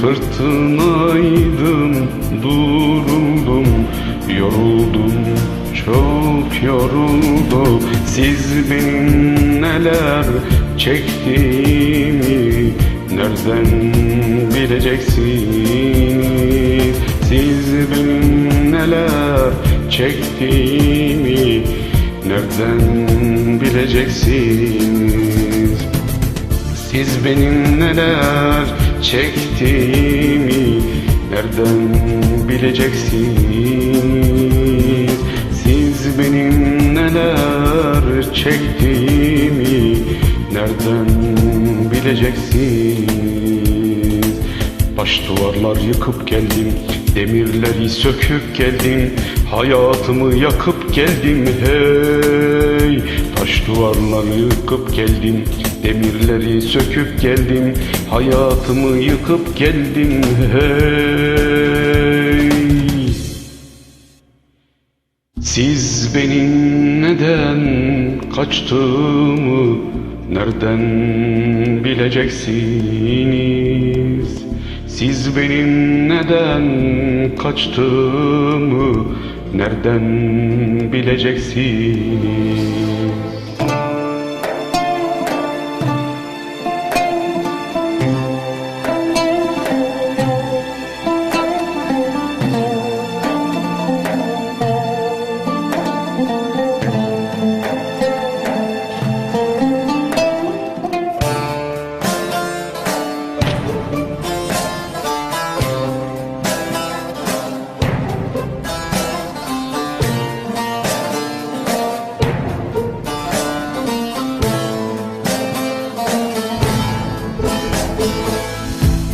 Fırtınaydım duruldum Yoruldum çok yoruldum. Siz benim neler çektiğimi Nereden bileceksiniz? Siz benim neler çektiğimi Nereden bileceksiniz? Siz benim neler çektiğimi Nereden bileceksiniz? Siz benim neler çektiğimi Nereden bileceksiniz? Baş duvarlar yıkıp geldim Demirleri söküp geldim Hayatımı yakıp geldim. Hey Taş duvarları yıkıp geldim Demirleri söküp geldim Hayatımı yıkıp geldim hey. Siz benim neden kaçtığımı Nereden bileceksiniz? Siz benim neden kaçtığımı Nereden bileceksiniz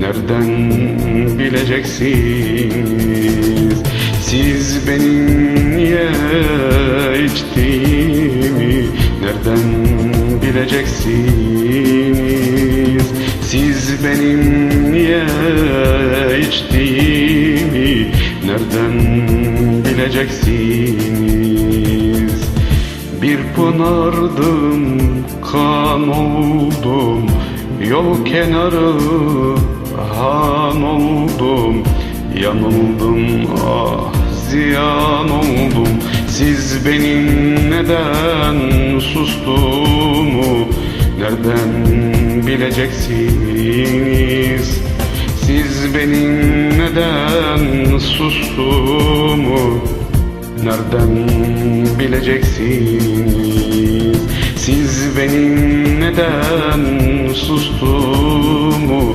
Nereden bileceksiniz? Siz benim niye içtiğimi Nereden bileceksiniz? Siz benim niye içtiğimi Nereden bileceksiniz? Bir pınardım kan oldum Yol kenarı han oldum Yanıldım ah ziyan oldum. Siz benim neden sustuğumu Nereden bileceksiniz? Siz benim neden sustuğumu Nereden bileceksiniz? Siz benim neden sustuğumu